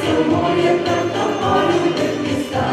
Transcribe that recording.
сумує, та тобою не піста.